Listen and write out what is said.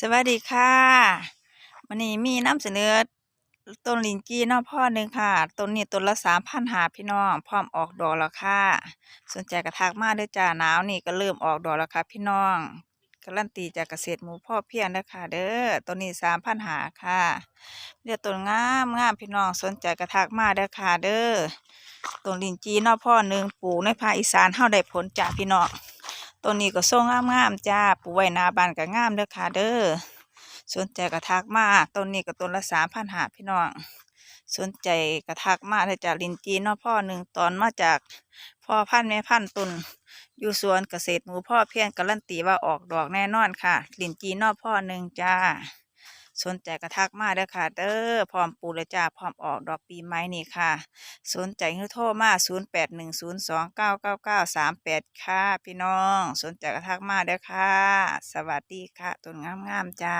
สวัสดีค่ะวันนี้มีน้ำเสนอต้นลินจีเนาะพ่อหนึ่งค่ะต้นนี้ต้นละสามพันหาพี่น้องพร้อมออกดอกแล้วค่ะ สนใจกระทักมาเด้อจ้าหนาวนี่ก็เริ่มออกดอกแล้วค่ะพี่น้องการันตีจากเกษตรหมูพ่อเพียงเด้อค่ะเด้อต้นนี้สามพันหาค่ะเรียกต้นงามงามพี่น้องสนใจกระทักมาเด้อค่ะเด้อต้นลินจีเนาะพ่อหนึ่งปลูกในภาคอีสานเฮาได้ผลจ้าพี่น้อง ต้นนี้ก็ทรงงามๆจ้าปลูกไว้นาบานก็งามเด้อค่ะเด้อสนใจกระทักมากต้นนี้ก็ต้นละสามพันหาพี่น้อง สนใจกระทักมาเลยจากลินจีนอพ่อหนึ่งตอนมาจากพ่อพันแม่พันตุนอยู่สวนเกษตรหมูพ่อเพียงการันตีว่าออกดอกแน่นอนค่ะ ลินจีนอพ่อหนึ่งจ้า สนใจกระทักมาเด้อค่ะ เด้อพร้อมปูละจ้าพร้อมออกดอกปีใหม่นี่ค่ะ สนใจให้โทรมา 0 8 1 0 2 9 9 9 3 8 ค่ะ พี่น้อง สนใจกระทักมาเด้อค่ะ สวัสดีค่ะต้นงามๆจ้า